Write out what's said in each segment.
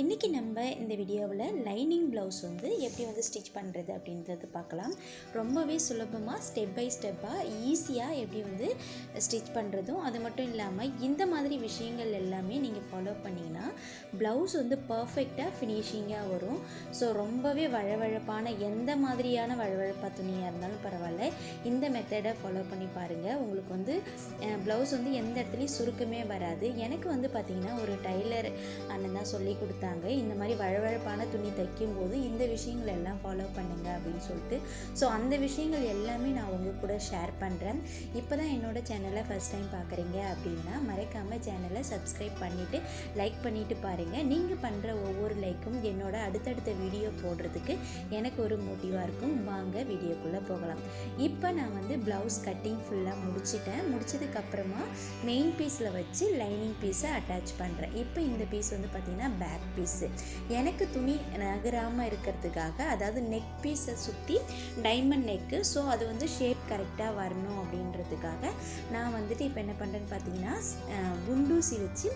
இன்றைக்கி நம்ம இந்த வீடியோவில் லைனிங் ப்ளவுஸ் வந்து எப்படி வந்து ஸ்டிச் பண்ணுறது அப்படின்றது பார்க்கலாம். ரொம்பவே சுலபமாக ஸ்டெப் பை ஸ்டெப்பாக ஈஸியாக எப்படி வந்து ஸ்டிச் பண்ணுறதும் அது மட்டும் இல்லாமல் இந்த மாதிரி விஷயங்கள் எல்லாமே நீங்கள் ஃபாலோ பண்ணிங்கன்னா ப்ளவுஸ் வந்து பர்ஃபெக்டாக ஃபினிஷிங்காக வரும். ஸோ ரொம்பவே வழவழப்பான எந்த மாதிரியான வழவழப்பாக துணியாக இருந்தாலும் பரவாயில்ல. இந்த மெத்தடை ஃபாலோ பண்ணி பாருங்கள் உங்களுக்கு வந்து ப்ளவுஸ் வந்து எந்த இடத்துலையும் சுருக்கமே வராது. எனக்கு வந்து பார்த்திங்கன்னா ஒரு டைலர் அண்ணன் தான் சொல்லி கொடுத்தாங்க. இந்த மாதிரி வழவழப்பான துணி தைக்கும்போது இந்த விஷயங்கள் எல்லாம் ஃபாலோ பண்ணுங்க அப்படின்னு சொல்லிட்டு. ஸோ அந்த விஷயங்கள் எல்லாமே நான் உங்கள் கூட ஷேர் பண்ணுறேன் இப்போ தான் என்னோடய சேனலை ஃபஸ்ட் டைம் பார்க்குறீங்க அப்படின்னா மறக்காமல் சேனலை சப்ஸ்கிரைப் பண்ணிவிட்டு லைக் பண்ணிவிட்டு பாருங்கள் நீங்கள் பண்ணுற ஒவ்வொரு லைக்கும் என்னோட அடுத்தடுத்த வீடியோ போடுறதுக்கு எனக்கு ஒரு மோட்டிவாக இருக்கும். வாங்க வீடியோக்குள்ளே போகலாம். இப்போ நான் வந்து ப்ளவுஸ் கட்டிங் ஃபுல்லாக முடிச்சிட்டேன். முடிச்சதுக்கப்புறமா மெயின் பீஸில் வச்சு லைனிங் பீஸை அட்டாச் பண்ணுறேன் இப்போ இந்த பீஸ் வந்து பார்த்திங்கன்னா பேக் பீஸு எனக்கு துணி நகராமல் இருக்கிறதுக்காக அதாவது நெக் பீஸை சுற்றி டைமண்ட் நெக்கு ஸோ அது வந்து ஷேப் கரெக்டாக வரணும் அப்படின்றதுக்காக நான் வந்துட்டு இப்போ என்ன பண்ணுறேன்னு பார்த்தீங்கன்னா குண்டூசி வச்சு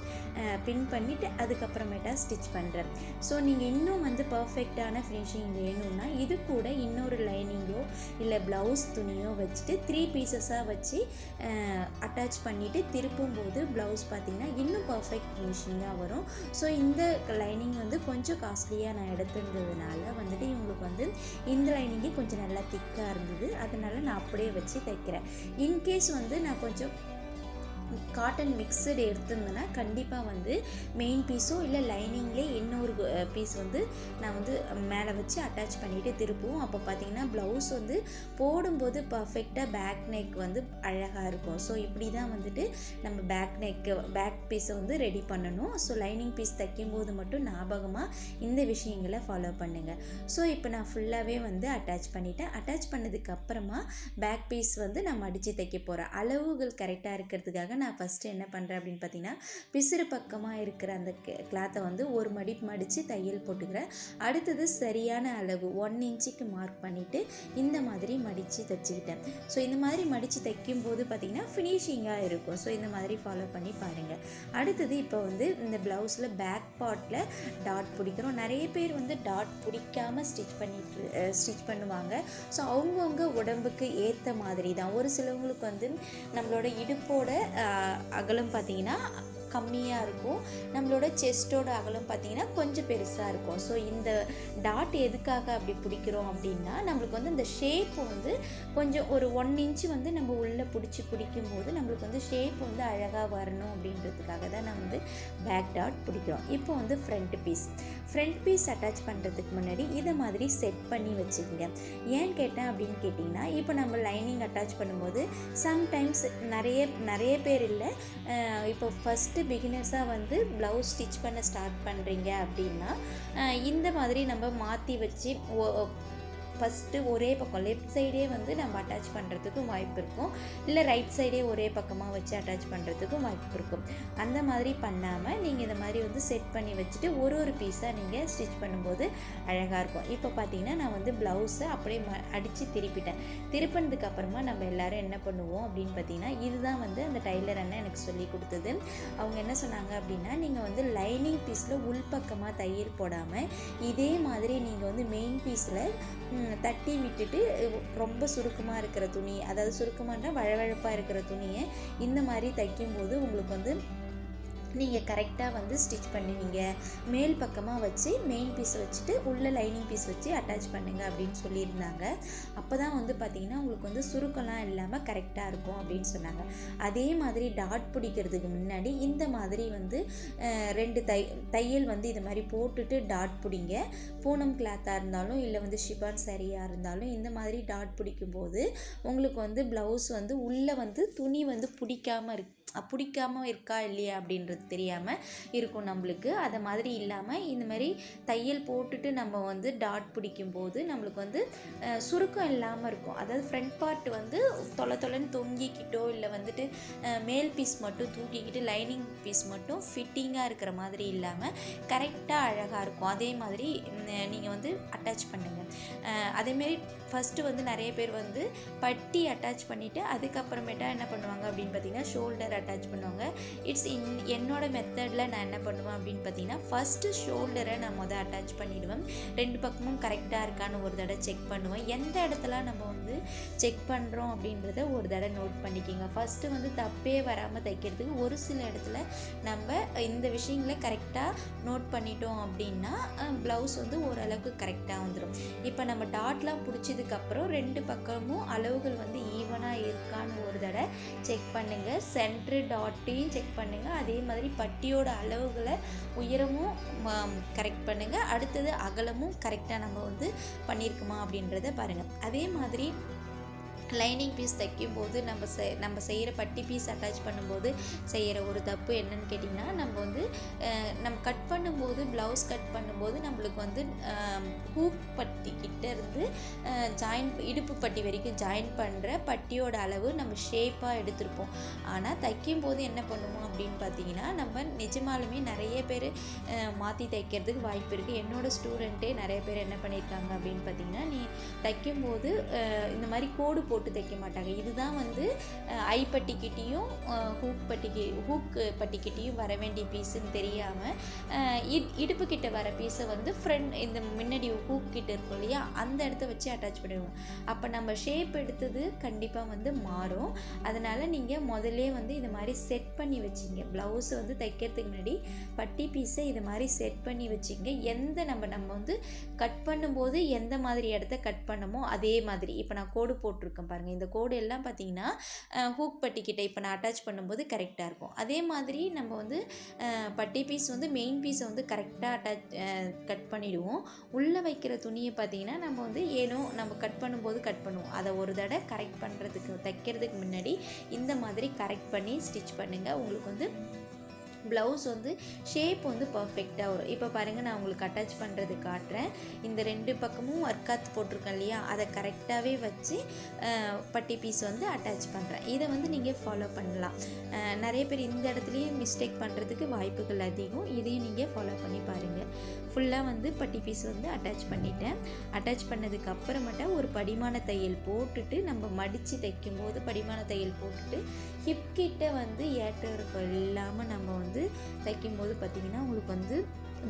பின் பண்ணிவிட்டு அதுக்கப்புறமேட்டா ஸ்டிச் பண்ணுறேன் ஸோ நீங்கள் இன்னும் வந்து பர்ஃபெக்டான ஃபினிஷிங் வேணும்னா இது கூட இன்னொரு லைனிங்கோ இல்லை ப்ளவுஸ் துணியோ வச்சுட்டு த்ரீ பீசஸாக வச்சு அட்டாச் பண்ணிவிட்டு திருப்பும் போது ப்ளவுஸ் பார்த்திங்கன்னா இன்னும் பர்ஃபெக்ட் ஃபினிஷிங்காக வரும். ஸோ இந்த லைனிங் வந்து கொஞ்சம் காஸ்ட்லியாக நான் எடுத்துருந்ததுனால வந்துட்டு இவங்களுக்கு வந்து இந்த லைனிங்கே கொஞ்சம் நல்லா திக்காக இருந்தது. அதனால் நான் அப்படியே வச்சு தைக்கிறேன். இன்கேஸ் வந்து நான் கொஞ்சம் காட்டன் மிக்சடு எடுத்திருந்தேன்னா கண்டிப்பாக வந்து மெயின் பீஸோ இல்லை லைனிங்லேயே இன்னொரு பீஸ் வந்து நான் வந்து மேலே வச்சு அட்டாச் பண்ணிவிட்டு திருப்புவோம். அப்போ பார்த்தீங்கன்னா ப்ளவுஸ் வந்து போடும்போது பர்ஃபெக்டாக பேக் நெக் வந்து அழகாக இருக்கும். ஸோ இப்படி தான் வந்துட்டு நம்ம பேக் நெக்கு பேக் பீஸை வந்து ரெடி பண்ணணும். ஸோ லைனிங் பீஸ் தைக்கும்போது மட்டும் ஞாபகமாக இந்த விஷயங்களை ஃபாலோ பண்ணுங்கள் ஸோ இப்போ நான் ஃபுல்லாகவே வந்து அட்டாச் பண்ணிட்டேன். அட்டாச் பண்ணதுக்கப்புறமா பேக் பீஸ் வந்து நான் மடித்து தைக்க போகிறேன் அளவுகள் கரெக்டாக இருக்கிறதுக்காக நான் ஃபஸ்ட்டு என்ன பண்ணுறேன் அப்படின்னு பார்த்தீங்கன்னா பிசுறு பக்கமாக இருக்கிற அந்த கிளாத்தை வந்து ஒரு மடிப்பு மடித்து தையல் போட்டுக்கிறேன். அடுத்தது சரியான அளவு ஒன் இன்ச்சுக்கு மார்க் பண்ணிவிட்டு இந்த மாதிரி மடித்து தைச்சிக்கிட்டேன். ஸோ இந்த மாதிரி மடித்து தைக்கும் போது பார்த்திங்கன்னா ஃபினிஷிங்காக இருக்கும். ஸோ இந்த மாதிரி ஃபாலோ பண்ணி பாருங்கள் அடுத்தது இப்போ வந்து இந்த ப்ளவுஸில் பேக் பார்ட்டில் டாட் பிடிக்கிறோம். நிறைய பேர் வந்து டாட் பிடிக்காம ஸ்டிச் பண்ணிட்டு ஸ்டிச் பண்ணுவாங்க. ஸோ அவங்கவுங்க உடம்புக்கு ஏற்ற மாதிரி தான். ஒரு சிலவங்களுக்கு வந்து நம்மளோட இடுப்போட அகலம் பார்த்தீங்கன்னா கம்மியாக இருக்கும். நம்மளோட செஸ்ட்டோட அகலம் பார்த்தீங்கன்னா கொஞ்சம் பெருசாக இருக்கும். ஸோ இந்த டாட் எதுக்காக அப்படி பிடிக்கிறோம் அப்படின்னா நம்மளுக்கு வந்து இந்த ஷேப் வந்து கொஞ்சம் ஒரு ஒன் இன்ச்சு வந்து நம்ம உள்ளே பிடிச்சி பிடிக்கும் போது நம்மளுக்கு வந்து ஷேப் வந்து அழகாக வரணும் அப்படின்றதுக்காக தான் நான் வந்து பேக் டாட் பிடிக்கிறோம். இப்போ வந்து front piece front piece attach பண்ணுறதுக்கு முன்னாடி இதை மாதிரி செட் பண்ணி வச்சுக்கோங்க. ஏன் கேட்டேன் அப்படின்னு கேட்டிங்கன்னா இப்போ நம்ம லைனிங் அட்டாச் பண்ணும்போது சம்டைம்ஸ் நிறைய நிறைய பேர் இல்லை இப்போ ஃபஸ்ட்டு பிகினர்ஸாக வந்து ப்ளவுஸ் ஸ்டிச் பண்ண ஸ்டார்ட் பண்ணுறீங்க அப்படின்னா இந்த மாதிரி நம்ம மாற்றி வச்சு ஃபஸ்ட்டு ஒரே பக்கம் லெஃப்ட் சைடே வந்து நம்ம அட்டாச் பண்ணுறதுக்கும் வாய்ப்பு இருக்கும். இல்லை ரைட் சைடே ஒரே பக்கமாக வச்சு அட்டாச் பண்ணுறதுக்கும் வாய்ப்பு இருக்கும். அந்த மாதிரி பண்ணாமல் நீங்கள் இந்த மாதிரி வந்து செட் பண்ணி வச்சுட்டு ஒரு ஒரு பீஸாக நீங்கள் ஸ்டிச் பண்ணும்போது அழகாக இருக்கும். இப்போ பார்த்தீங்கன்னா நான் வந்து ப்ளவுஸை அப்படியே ம அடித்து திருப்பிட்டேன். திருப்பினதுக்கு அப்புறமா நம்ம எல்லாரும் என்ன பண்ணுவோம் அப்படின்னு பார்த்தீங்கன்னா இதுதான் வந்து அந்த டைலர் அண்ணன் எனக்கு சொல்லி கொடுத்தது. அவங்க என்ன சொன்னாங்க அப்படின்னா நீங்கள் வந்து லைனிங் பீஸில் உள்பக்கமாக தையல் போடாமல் இதே மாதிரி நீங்கள் வந்து மெயின் பீஸில் தட்டி விட்டுட்டு ரொம்ப சுருக்கமாக இருக்கிற துணி அதாவது சுருக்கமானா வழவழப்பாக இருக்கிற துணியை இந்த மாதிரி தைக்கும்போது உங்களுக்கு வந்து நீங்கள் கரெக்டாக வந்து ஸ்டிச் பண்ணுவீங்க. மேல் பக்கமாக வச்சு மெயின் பீஸ் வச்சுட்டு உள்ளே லைனிங் பீஸ் வச்சு அட்டாச் பண்ணுங்கள் அப்படின்னு சொல்லியிருந்தாங்க. அப்போ தான் வந்து பார்த்தீங்கன்னா உங்களுக்கு வந்து சுருக்கம்லாம் இல்லாமல் கரெக்டாக இருக்கும் அப்படின்னு சொன்னாங்க. அதே மாதிரி டாட் பிடிக்கிறதுக்கு முன்னாடி இந்த மாதிரி வந்து ரெண்டு தை தையல் வந்து இது மாதிரி போட்டுட்டு டாட் பிடிங்க. பூனம் கிளாத்தாக இருந்தாலும் இல்லை வந்து ஷிபான் சரியாக இருந்தாலும் இந்த மாதிரி டாட் பிடிக்கும்போது உங்களுக்கு வந்து ப்ளவுஸ் வந்து உள்ளே வந்து துணி வந்து பிடிக்காமல் இருக்கு பிடிக்காமல் பிடிக்காம இருக்கா இல்லையா அப்படின்றது தெரியாமல் இருக்கும் நம்மளுக்கு. அதை மாதிரி இல்லாமல் இந்த மாதிரி தையல் போட்டுட்டு நம்ம வந்து டாட் பிடிக்கும் போது நம்மளுக்கு வந்து சுருக்கம் இல்லாமல் இருக்கும். அதாவது ஃப்ரண்ட் பார்ட் வந்து தொலை தொலைன்னு தொங்கிக்கிட்டோ இல்லை வந்துட்டு மேல் பீஸ் மட்டும் தூக்கிக்கிட்டு லைனிங் பீஸ் மட்டும் ஃபிட்டிங்காக இருக்கிற மாதிரி இல்லாமல் கரெக்டாக அழகாக இருக்கும். அதே மாதிரி நீங்கள் வந்து அட்டாச் பண்ணுங்கள் அதேமாரி ஃபஸ்ட்டு வந்து நிறைய பேர் வந்து பட்டி அட்டாச் பண்ணிவிட்டு அதுக்கப்புறமேட்டா என்ன பண்ணுவாங்க அப்படின்னு பார்த்தீங்கன்னா ஷோல்டர் ஷோல்டர் அட்டாச் பண்ணுவாங்க. இட்ஸ் இன் என்னோட மெத்தடில் நான் என்ன பண்ணுவேன் அப்படின்னு பார்த்தீங்கன்னா ஃபஸ்ட்டு ஷோல்டரை நான் மொதல் அட்டாச் பண்ணிவிடுவேன் ரெண்டு பக்கமும் கரெக்டாக இருக்கான்னு ஒரு தடவை செக் பண்ணுவேன். எந்த இடத்துல நம்ம வந்து செக் பண்ணுறோம் அப்படின்றத ஒரு தடவை நோட் பண்ணிக்கிங்க. ஃபஸ்ட்டு வந்து தப்பே வராமல் தைக்கிறதுக்கு ஒரு சில இடத்துல நம்ம இந்த விஷயங்களை கரெக்டாக நோட் பண்ணிட்டோம் அப்படின்னா ப்ளவுஸ் வந்து ஓரளவுக்கு கரெக்டாக வந்துடும் இப்போ நம்ம டாட்லாம் பிடிச்சதுக்கப்புறம் ரெண்டு பக்கமும் அளவுகள் வந்து ஈவனாக இருக்கான்னு ஒரு தடவை செக் பண்ணுங்கள் சென்ட்ரு டாட்டையும் செக் பண்ணுங்கள் அதே மாதிரி பட்டியோட அளவுகளை உயரமும் கரெக்ட் பண்ணுங்கள் அடுத்தது அகலமும் கரெக்டாக நம்ம வந்து பண்ணியிருக்குமா அப்படின்றத பாருங்கள் அதே மாதிரி லைனிங் பீஸ் தைக்கும்போது நம்ம செ நம்ம செய்கிற பட்டி பீஸ் அட்டாச் பண்ணும்போது செய்கிற ஒரு தப்பு என்னன்னு கேட்டிங்கன்னா நம்ம வந்து நம்ம கட் பண்ணும்போது ப்ளவுஸ் கட் பண்ணும்போது நம்மளுக்கு வந்து ஹூக் பட் கிட்ட இருந்து ஜாயின் இடுப்பு பட்டி வரைக்கும் ஜாயின் பண்ணுற பட்டியோட அளவு நம்ம ஷேப்பாக எடுத்திருப்போம். ஆனால் தைக்கும் போது என்ன பண்ணுவோம் அப்படின்னு பார்த்தீங்கன்னா நம்ம நிஜமாலுமே நிறைய பேர் மாற்றி தைக்கிறதுக்கு வாய்ப்பு இருக்குது என்னோடய ஸ்டூடெண்ட்டே நிறைய பேர் என்ன பண்ணியிருக்காங்க அப்படின்னு பார்த்தீங்கன்னா நீ தைக்கும்போது இந்த மாதிரி கோடு போட்டு தைக்க மாட்டாங்க. இதுதான் வந்து ஐ பட்டிக்கிட்டேயும் ஹூக் பட்டிக்கு ஹூக் பட்டிக்கிட்டேயும் வர வேண்டிய பீஸுன்னு தெரியாமல் இடுப்பு கிட்ட வர பீஸை வந்து ஃப்ரண்ட் இந்த முன்னாடி ஹூக் கிட்ட இருக்கும் இல்லையா? அந்த இடத்த வச்சு அட்டாச் பண்ணிடுவோம். அப்போ நம்ம ஷேப் எடுத்தது கண்டிப்பாக வந்து மாறும். அதனால் நீங்கள் முதல்லே வந்து இது மாதிரி செட் பண்ணி வச்சிங்க. ப்ளவுஸ் வந்து தைக்கிறதுக்கு முன்னாடி பட்டி பீஸை இது மாதிரி செட் பண்ணி வச்சிங்க. எந்த நம்ம நம்ம வந்து கட் பண்ணும்போது எந்த மாதிரி இடத்த கட் பண்ணமோ அதே மாதிரி. இப்போ நான் கோடு போட்டிருக்கேன் பாருங்கள் இந்த கோடு எல்லாம் பார்த்தீங்கன்னா ஹூக் பட்டிக்கிட்ட இப்போ நான் அட்டாச் பண்ணும்போது கரெக்டாக இருக்கும். அதே மாதிரி நம்ம வந்து பட்டி பீஸ் வந்து மெயின் பீஸை வந்து கரெக்டாக அட்டாச் கட் பண்ணிவிடுவோம் உள்ளே வைக்கிற துணியை பார்த்தீங்கன்னா நம்ம வந்து ஏனோ நம்ம கட் பண்ணும்போது கட் பண்ணுவோம். அதை ஒரு தடவை கரெக்ட் பண்ணுறதுக்கு தைக்கிறதுக்கு முன்னாடி இந்த மாதிரி கரெக்ட் பண்ணி ஸ்டிச் பண்ணுங்கள் உங்களுக்கு வந்து ப்ளவுஸ் வந்து ஷேப் வந்து பர்ஃபெக்டாக வரும். இப்போ பாருங்கள் நான் உங்களுக்கு அட்டாச் பண்ணுறது காட்டுறேன். இந்த ரெண்டு பக்கமும் ஒர்க்காத் போட்டிருக்கேன் இல்லையா? அதை கரெக்டாகவே வச்சு பட்டி பீஸ் வந்து அட்டாச் பண்ணுறேன் இதை வந்து நீங்கள் ஃபாலோ பண்ணலாம். நிறைய பேர் இந்த இடத்துலையும் மிஸ்டேக் பண்ணுறதுக்கு வாய்ப்புகள் அதிகம். இதையும் நீங்கள் ஃபாலோ பண்ணி பாருங்கள் ஃபுல்லாக வந்து பட்டி பீஸ் வந்து அட்டாச் பண்ணிட்டேன். அட்டாச் பண்ணதுக்கு அப்புறமேட்டா ஒரு படிமான தையல் போட்டுட்டு நம்ம மடித்து தைக்கும்போது படிமான தையல் போட்டுட்டு ஹிப் கிட்ட வந்து ஏற்ற இறக்கம் இல்லாமல் நம்ம வந்து தைக்கும்போது பார்த்திங்கன்னா உங்களுக்கு வந்து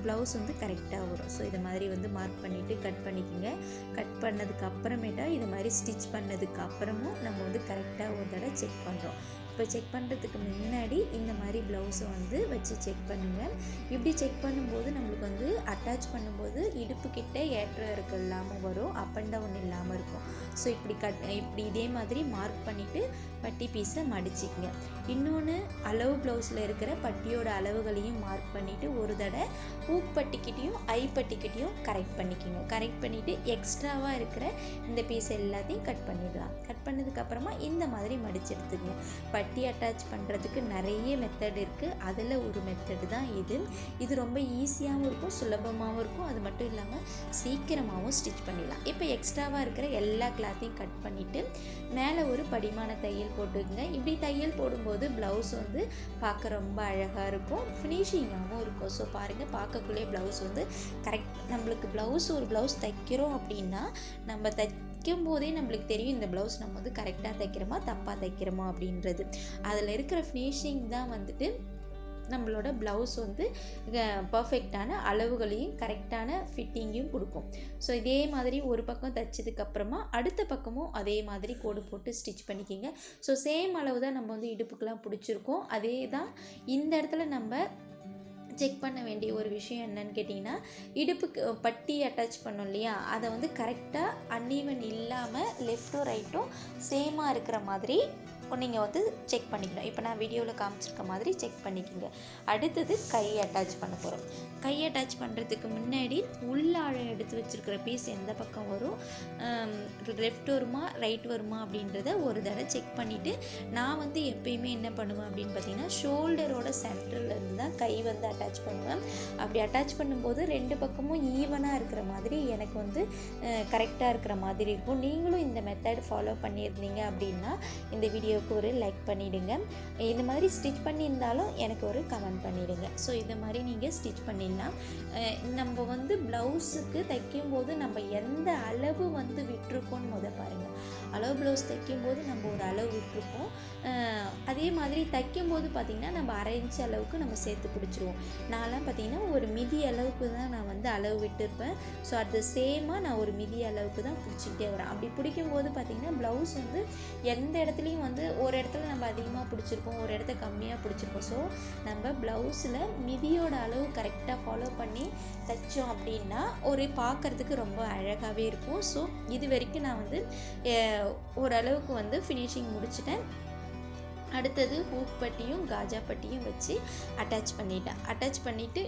ப்ளவுஸ் வந்து கரெக்டாக வரும். ஸோ இது மாதிரி வந்து மார்க் பண்ணிவிட்டு கட் பண்ணிக்கோங்க. கட் பண்ணதுக்கு அப்புறமேட்டா இது மாதிரி ஸ்டிச் பண்ணதுக்கு அப்புறமும் நம்ம வந்து கரெக்டாக ஒரு தடவை செக் பண்ணுறோம் இப்போ செக் பண்ணுறதுக்கு முன்னாடி இந்த மாதிரி ப்ளவுஸை வந்து வச்சு செக் பண்ணுங்கள் இப்படி செக் பண்ணும்போது நம்மளுக்கு வந்து அட்டாச் பண்ணும்போது இடுப்புக்கிட்ட ஏற்ற இறக்கம் இல்லாமல் வரும் அப் அண்ட் டவுன் இல்லாமல் இருக்கும். ஸோ இப்படி கட் இப்படி இதே மாதிரி மார்க் பண்ணிவிட்டு பட்டி பீஸை மடிச்சிக்கங்க. இன்னொன்று அளவு ப்ளவுஸில் இருக்கிற பட்டியோட அளவுகளையும் மார்க் பண்ணிவிட்டு ஒரு தடவை ஊக் பட்டிக்கிட்டேயும் ஐ பட்டிக்கிட்டேயும் கரெக்ட் பண்ணிக்கோங்க. கரெக்ட் பண்ணிவிட்டு எக்ஸ்ட்ராவாக இருக்கிற இந்த பீஸ் எல்லாத்தையும் கட் பண்ணிடலாம். கட் பண்ணதுக்கப்புறமா இந்த மாதிரி மடிச்சு எடுத்துக்கங்க. பட்டி அட்டாச் பண்ணுறதுக்கு நிறைய மெத்தட் இருக்குது அதில் ஒரு மெத்தடு தான் இது. இது ரொம்ப ஈஸியாகவும் இருக்கும் சுலபமாகவும் இருக்கும். அது மட்டும் இல்லாமல் சீக்கிரமாகவும் ஸ்டிச் பண்ணிடலாம். இப்போ எக்ஸ்ட்ராவாக இருக்கிற எல்லா கிளாத்தையும் கட் பண்ணிவிட்டு மேலே ஒரு படிமான தையல் போட்டுக்கோங்க. இப்படி தையல் போடும்போது ப்ளவுஸ் வந்து பார்க்க ரொம்ப அழகாக இருக்கும். ஃபினிஷிங்காகவும் இருக்கும். ஸோ பாருங்கள் பார்க்கக்குள்ளே ப்ளவுஸ் வந்து கரெக்ட் நம்மளுக்கு ப்ளவுஸ் ஒரு ப்ளவுஸ் தைக்கிறோம் அப்படின்னா நம்ம தைக்கும் போதே நம்மளுக்கு தெரியும் இந்த ப்ளவுஸ் நம்ம வந்து கரெக்டாக தைக்கிறோமா தப்பாக தைக்கிறோமா அப்படின்றது. அதில் இருக்கிற ஃபினிஷிங் தான் வந்துட்டு நம்மளோட ப்ளவுஸ் வந்து பர்ஃபெக்டான அளவுகளையும் கரெக்டான ஃபிட்டிங்கையும் கொடுக்கும். ஸோ இதே மாதிரி ஒரு பக்கம் தைச்சதுக்கப்புறமா அடுத்த பக்கமும் அதே மாதிரி கோடு போட்டு ஸ்டிச் பண்ணிக்கிங்க. ஸோ சேம் அளவு தான் நம்ம வந்து இடுப்புக்கெலாம் பிடிச்சிருக்கோம். அதே தான் இந்த இடத்துல நம்ம செக் பண்ண வேண்டிய ஒரு விஷயம் என்னன்னு கேட்டிங்கன்னா இடுப்புக்கு பட்டி அட்டாச் பண்ணோம் இல்லையா? அதை வந்து கரெக்டாக அன்ஈவன் இல்லாமல் லெஃப்ட்டும் ரைட்டும் சேமாக இருக்கிற மாதிரி நீங்கள் வந்து செக் பண்ணிக்கணும். இப்போ நான் வீடியோவில் காமிச்சிருக்க மாதிரி செக் பண்ணிக்கோங்க. அடுத்தது கை அட்டாச் பண்ண போகிறோம் கை அட்டாச் பண்ணுறதுக்கு முன்னாடி உள்ளாழம் எடுத்து வச்சுருக்கிற பீஸ் எந்த பக்கம் வரும்? லெஃப்ட் வருமா ரைட் வருமா அப்படின்றத ஒரு தடவை செக் பண்ணிவிட்டு நான் வந்து எப்பயுமே என்ன பண்ணுவேன் அப்படின்னு பார்த்தீங்கன்னா ஷோல்டரோட சென்டர்லேருந்து தான் கை வந்து அட்டாச் அட்டாச் பண்ணுவேன். அப்படி அட்டாச் பண்ணும்போது ரெண்டு பக்கமும் ஈவனாக இருக்கிற மாதிரி எனக்கு வந்து கரெக்டாக இருக்கிற மாதிரி இருக்கும். நீங்களும் இந்த மெத்தட் ஃபாலோ பண்ணியிருந்தீங்க அப்படின்னா இந்த வீடியோவுக்கு ஒரு லைக் பண்ணிவிடுங்க இந்த மாதிரி ஸ்டிச் பண்ணியிருந்தாலும் எனக்கு ஒரு கமெண்ட் பண்ணிவிடுங்க ஸோ இந்த மாதிரி நீங்கள் ஸ்டிச் பண்ணிடலாம். நம்ம வந்து ப்ளவுஸுக்கு தைக்கும்போது நம்ம எந்த அளவு வந்து விட்டுருக்கோன்னு முத பாருங்கள் அளவு ப்ளவுஸ் தைக்கும்போது நம்ம ஒரு அளவு விட்டுருப்போம். அதே மாதிரி தைக்கும்போது பார்த்திங்கன்னா நம்ம அரை இன்ச் அளவுக்கு நம்ம சேர்த்து பிடிச்சிருவோம். நான்லாம் பார்த்திங்கன்னா ஒரு மிதி அளவுக்கு தான் நான் வந்து அளவு விட்டுருப்பேன். ஸோ அது த சேமாக நான் ஒரு மிதி அளவுக்கு தான் பிடிச்சிக்கிட்டே வரேன். அப்படி பிடிக்கும்போது பார்த்திங்கன்னா ப்ளவுஸ் வந்து எந்த இடத்துலையும் வந்து ஒரு இடத்துல நம்ம அதிகமாக பிடிச்சிருப்போம் ஒரு இடத்த கம்மியாக பிடிச்சிருப்போம். ஸோ நம்ம ப்ளவுஸில் மிதியோட அளவு கரெக்டாக ஃபாலோ பண்ணி தைச்சோம் அப்படின்னா ஒரு பார்க்குறதுக்கு ரொம்ப அழகாகவே இருக்கும். ஸோ இது வரைக்கும் நான் வந்து ஓரளவுக்கு வந்து ஃபினிஷிங் முடிச்சிட்டேன். அடுத்தது ஹூக் காஜா பட்டியும் வச்சு அட்டாச் பண்ணிட்டேன். அட்டாச் பண்ணிவிட்டு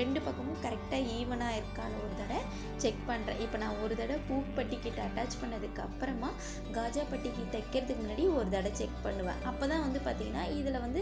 ரெண்டு பக்கமும் கரெக்டாக ஈவனாக இருக்கான்னு ஒரு தடவை செக் பண்ணுறேன் இப்போ நான் ஒரு தடவை பூப்பட்டிக்கிட்ட அட்டாச் பண்ணதுக்கு அப்புறமா காஜா பட்டிக்கு தைக்கிறதுக்கு முன்னாடி ஒரு தடவை செக் பண்ணுவேன். அப்போ தான் வந்து பார்த்திங்கன்னா இதில் வந்து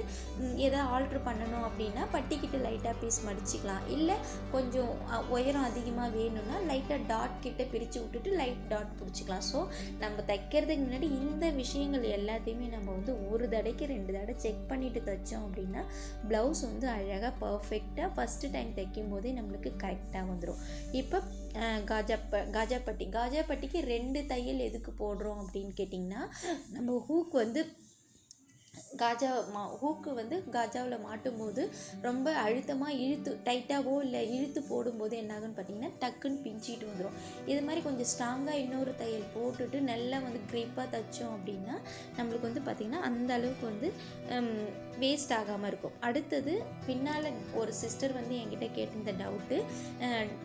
எதாவது ஆல்ட்ரு பண்ணணும் அப்படின்னா பட்டிக்கிட்ட லைட்டாக பீஸ் மடிச்சிக்கலாம். இல்லை கொஞ்சம் உயரம் அதிகமாக வேணும்னா லைட்டாக டாட் கிட்ட பிரித்து விட்டுட்டு லைட் டாட் பிடிச்சிக்கலாம். ஸோ நம்ம தைக்கிறதுக்கு முன்னாடி இந்த விஷயங்கள் எல்லாத்தையுமே நம்ம வந்து ஒரு தடவைக்கு ரெண்டு தடவை செக் பண்ணிட்டு தைச்சோம் அப்படின்னா ப்ளவுஸ் வந்து அழகாக பர்ஃபெக்டாக ஃபஸ்ட்டு டைம் தைக்கும் போதே நம்மளுக்கு கரெக்டாக வந்துடும் இப்போ காஜா ப காஜா பட்டி காஜா பட்டிக்கு ரெண்டு தையல் எதுக்கு போடுறோம் அப்படின்னு கேட்டிங்கன்னா நம்ம ஹூக் வந்து காஜா மா ஹூக்கு வந்து காஜாவில் மாட்டும்போது ரொம்ப அழுத்தமாக இழுத்து டைட்டாகவோ இல்லை இழுத்து போடும்போது என்னாகுன்னு பார்த்தீங்கன்னா டக்குன்னு பிஞ்சிட்டு வந்துடும் இது மாதிரி கொஞ்சம் ஸ்ட்ராங்காக இன்னொரு தையல் போட்டுட்டு நல்லா வந்து க்ரிப்பாக தைச்சோம் அப்படின்னா நம்மளுக்கு வந்து பார்த்திங்கன்னா அந்த அளவுக்கு வந்து வேஸ்ட் ஆகாமல் இருக்கும். அடுத்தது பின்னால் ஒரு சிஸ்டர் வந்து என்கிட்ட கேட்டிருந்த டவுட்டு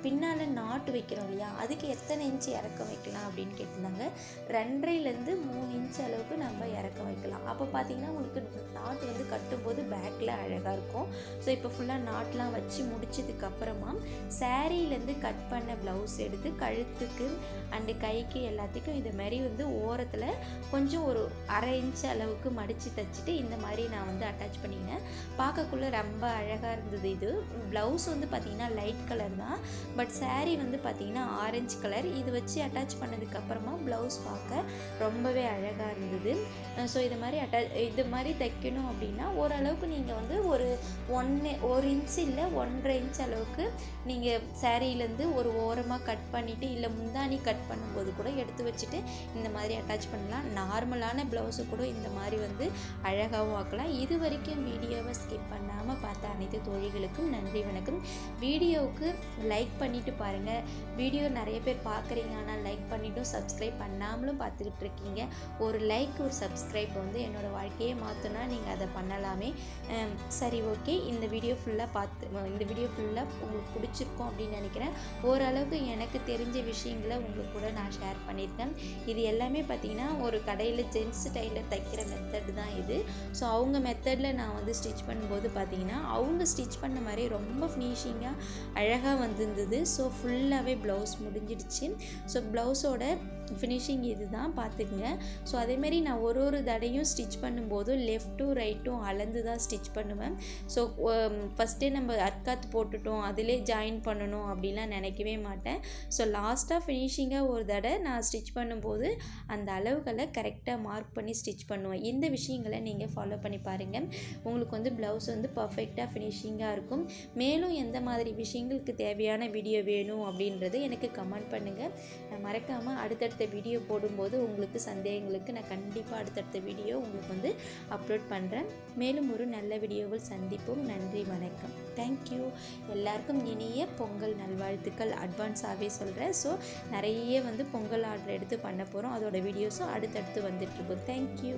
பின்னால் நாட்டு வைக்கிறோம் இல்லையா? அதுக்கு எத்தனை இன்ச்சு இறக்கம் வைக்கலாம் அப்படின்னு கேட்டிருந்தாங்க. ரெண்டரைலேருந்து மூணு இன்ச் அளவுக்கு நம்ம இறக்கம் வைக்கலாம். அப்போ பார்த்தீங்கன்னா உங்களுக்கு நாட்டு வந்து கட்டும்போது பேக்கில் அழகாக இருக்கும். ஸோ இப்போ ஃபுல்லாக நாட்லாம் வச்சு முடிச்சதுக்கு அப்புறமா கட் பண்ண ப்ளவுஸ் எடுத்து கழுத்துக்கு அண்டு கைக்கு எல்லாத்துக்கும் இது மாதிரி வந்து ஓரத்தில் கொஞ்சம் ஒரு அரை இன்ச் அளவுக்கு மடித்து தைச்சிட்டு இந்த மாதிரி நான் வந்து அட்டாச் அட்டாச் பண்ணினேன் பார்க்கக்குள்ள ரொம்ப அழகாக இருந்தது இது. ப்ளவுஸ் வந்து பார்த்திங்கன்னா லைட் கலர் தான். பட் saree வந்து பார்த்திங்கன்னா ஆரஞ்சு கலர் இது வச்சு அட்டாச் பண்ணதுக்கப்புறமா ப்ளவுஸ் பார்க்க ரொம்பவே அழகாக இருந்தது. ஸோ இது மாதிரி அட்டா இது மாதிரி தைக்கணும் அப்படின்னா ஓரளவுக்கு நீங்கள் வந்து ஒரு ஒன்று ஒரு இன்ச் இல்லை ஒன்றரை இன்ச் அளவுக்கு நீங்கள் சேரீலேருந்து ஒரு ஓரமாக கட் பண்ணிவிட்டு இல்லை முந்தானி கட் பண்ணும்போது கூட எடுத்து வச்சுட்டு இந்த மாதிரி அட்டாச் பண்ணலாம். நார்மலான ப்ளவுஸு கூட இந்த மாதிரி வந்து அழகாகவும் ஆக்கலாம். இது வரைக்கும் வீடியோவை ஸ்கிப் பண்ணாமல் பார்த்த அனைத்து தோழிகளுக்கும் நன்றி வணக்கம். வீடியோவுக்கு லைக் பண்ணிவிட்டு பாருங்கள் வீடியோ நிறைய பேர் பார்க்குறீங்க ஆனால் லைக் பண்ணிட்டும் சப்ஸ்கிரைப் பண்ணாமலும் பார்த்துக்கிட்டு இருக்கீங்க. ஒரு லைக் ஒரு சப்ஸ்கிரைப் வந்து என்னோடய வாழ்க்கையே மாற்றினா நீங்கள் அதை பண்ணலாமே. சரி ஓகே இந்த வீடியோ ஃபுல்லாக பார்த்து இந்த வீடியோ ஃபுல்லாக உங்களுக்கு பிடிச்சிருக்கும் அப்படின்னு நினைக்கிறேன். ஓரளவுக்கு எனக்கு தெரிஞ்ச விஷயங்களை உங்களுக்கு கூட நான் ஷேர் பண்ணியிருக்கேன். இது எல்லாமே பார்த்தீங்கன்னா ஒரு கடையில் ஜென்ஸ் டைலர் தைக்கிற மெத்தட் தான் இது. ஸோ அவங்க மெத்தட் மெத்தடில் நான் வந்து ஸ்டிச் பண்ணும்போது பார்த்தீங்கன்னா அவங்க ஸ்டிச் பண்ண மாதிரி ரொம்ப ஃபினிஷிங்காக அழகாக வந்திருந்தது. ஸோ ஃபுல்லாகவே ப்ளவுஸ் முடிஞ்சிடுச்சு. ஸோ ப்ளவுஸோட ஃபினிஷிங் இது தான் பார்த்துக்குங்க ஸோ அதேமாரி நான் ஒரு ஒரு தடையும் ஸ்டிச் பண்ணும்போது லெஃப்ட்டும் ரைட்டும் அளந்து தான் ஸ்டிச் பண்ணுவேன். ஸோ ஃபஸ்ட்டே um, நம்ம அர்க்காத் போட்டுட்டோம் அதிலே ஜாயின் பண்ணணும் அப்படிலாம் நினைக்கவே மாட்டேன். ஸோ லாஸ்ட்டாக ஃபினிஷிங்காக ஒரு தடவை நான் ஸ்டிச் பண்ணும்போது அந்த அளவுகளை கரெக்டாக மார்க் பண்ணி ஸ்டிச் பண்ணுவேன். இந்த விஷயங்களை நீங்கள் ஃபாலோ பண்ணி பாருங்கள் உங்களுக்கு வந்து ப்ளவுஸ் வந்து பர்ஃபெக்டாக ஃபினிஷிங்காக இருக்கும். மேலும் எந்த மாதிரி விஷயங்களுக்கு தேவையான வீடியோ வேணும் அப்படின்றது எனக்கு கமெண்ட் பண்ணுங்கள் மறக்காமல் மறக்காமல் அடுத்தடுத்த வீடியோ போடும்போது உங்களுக்கு சந்தேகங்களுக்கு நான் கண்டிப்பாக அடுத்தடுத்த வீடியோ உங்களுக்கு வந்து அப்லோட் பண்ணுறேன் மேலும் ஒரு நல்ல வீடியோவில் சந்திப்போம். நன்றி வணக்கம். தேங்க்யூ எல்லாருக்கும் இனிய பொங்கல் நல்வாழ்த்துக்கள். அட்வான்ஸாகவே சொல்கிறேன் ஸோ நிறைய வந்து பொங்கல் ஆர்டர் எடுத்து பண்ண போகிறோம் அதோட வீடியோஸும் அடுத்தடுத்து வந்துட்டுருக்கும் தேங்க்யூ